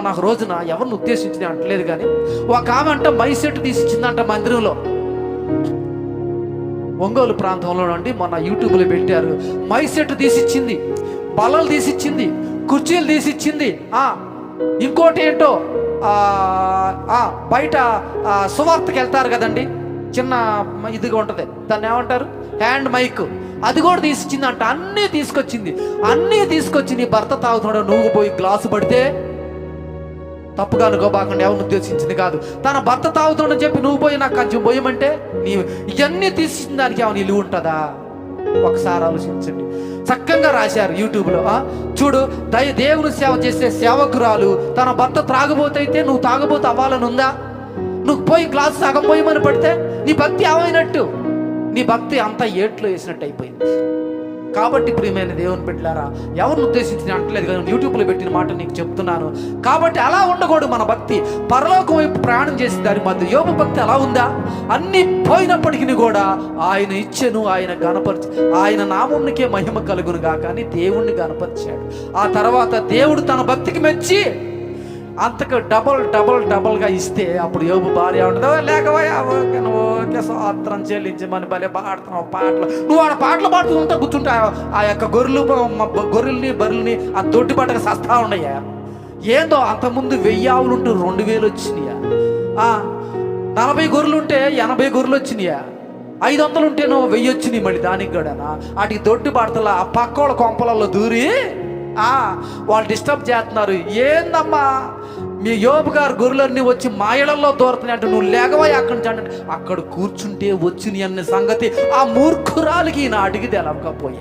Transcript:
నాకు రోజున ఎవరిని ఉద్దేశించింది అంటలేదు కానీ ఒక ఆమె అంట మై సెట్ తీసి ఇచ్చిందంట మందిరంలో. ఒంగోలు ప్రాంతంలో నుండి మొన్న యూట్యూబ్లో పెట్టారు. మై సెట్ తీసిచ్చింది బలలు తీసిచ్చింది కుర్చీలు తీసిచ్చింది. ఆ, ఇంకోటి ఏంటో బయట సువార్తకి వెళ్తారు కదండి. చిన్న ఇదిగా ఉంటుంది. దాన్ని ఏమంటారు? Hand mic. అది కూడా తీసిచ్చింది అంట అన్నీ తీసుకొచ్చింది. అన్నీ తీసుకొచ్చి నీ భర్త తాగుతున్నాడు నువ్వు పోయి గ్లాసు పడితే తప్పుగా అనుకోబాకుండా ఎవరిని ఉద్దేశించింది కాదు. తన భర్త తాగుతుండని చెప్పి నువ్వు పోయి నాకు కొంచెం పోయమంటే నీ ఇవన్నీ తీసిన దానికి ఏమైనా ఇల్లు ఉంటుందా? ఒకసారి ఆలోచించండి. చక్కగా రాశారు యూట్యూబ్లో చూడు దయ దేవుని సేవ చేసే సేవకురాలు తన భర్త త్రాగబోతే అయితే నువ్వు తాగబోతే అవ్వాలని ఉందా? నువ్వు పోయి గ్లాస్ సగం పోయమని పడితే నీ భక్తి ఏమైనట్టు? నీ భక్తి అంతా ఏట్లో వేసినట్టు అయిపోయింది. కాబట్టి ప్రియమైన దేవుని బిడ్డలారా ఎవరిని ఉద్దేశించి అంటలేదు కానీ యూట్యూబ్లో పెట్టిన మాట నీకు చెప్తున్నాను. కాబట్టి అలా ఉండకూడదు మన భక్తి. పరలోకం వైపు ప్రయాణం చేసిన దాని మధ్య యోగ భక్తి అలా ఉందా? అన్ని పోయినప్పటికీ కూడా ఆయన ఇచ్చెను ఆయన గణపరిచి ఆయన నామునికే మహిమ కలుగును కానీ దేవుణ్ణి గణపరిచాడు ఆ తర్వాత దేవుడు తన భక్తికి మెచ్చి అంతకు డబల్ డబల్ డబల్గా ఇస్తే అప్పుడు యోబు భార్య ఉంటుందో. లేకపోయా? ఓకే నువ్వు ఓకే స్వాత్రం చెల్లించమని భలే పాడుతున్నావు పాటలు. నువ్వు ఆడ పాటలు పాడుతుంటా కూర్చుంటావు ఆ యొక్క గొర్రెలు గొర్రెల్ని బర్రెల్ని ఆ దొడ్డి పట్టక సస్తా ఉన్నాయా? ఏందో అంతకుముందు వెయ్యి ఆవులు ఉంటే రెండు వేలు వచ్చినాయా? ఆ, నలభై గొర్రెలు ఉంటే ఎనభై గొర్రెలు వచ్చినాయా? ఐదు వందలు ఉంటే నువ్వు వెయ్యి వచ్చినాయి మళ్ళీ దానికి కూడానా? వాటికి దొడ్డి పడతలా ఆ పక్కోళ్ళ కొంపలలో దూరి వాళ్ళు డిస్టర్బ్ చేస్తున్నారు. ఏందమ్మా? మీ యోబు గారు గొర్రెలన్నీ వచ్చి మా ఇళ్ళలో దూరుతున్నాయి అంటే నువ్వు లేగవా అక్కడి నుంచి అంటే? అక్కడ కూర్చుంటే వచ్చిన అన్న సంగతి ఆ మూర్ఖురాలికి ఈయన అడిగి తెలవకపోయే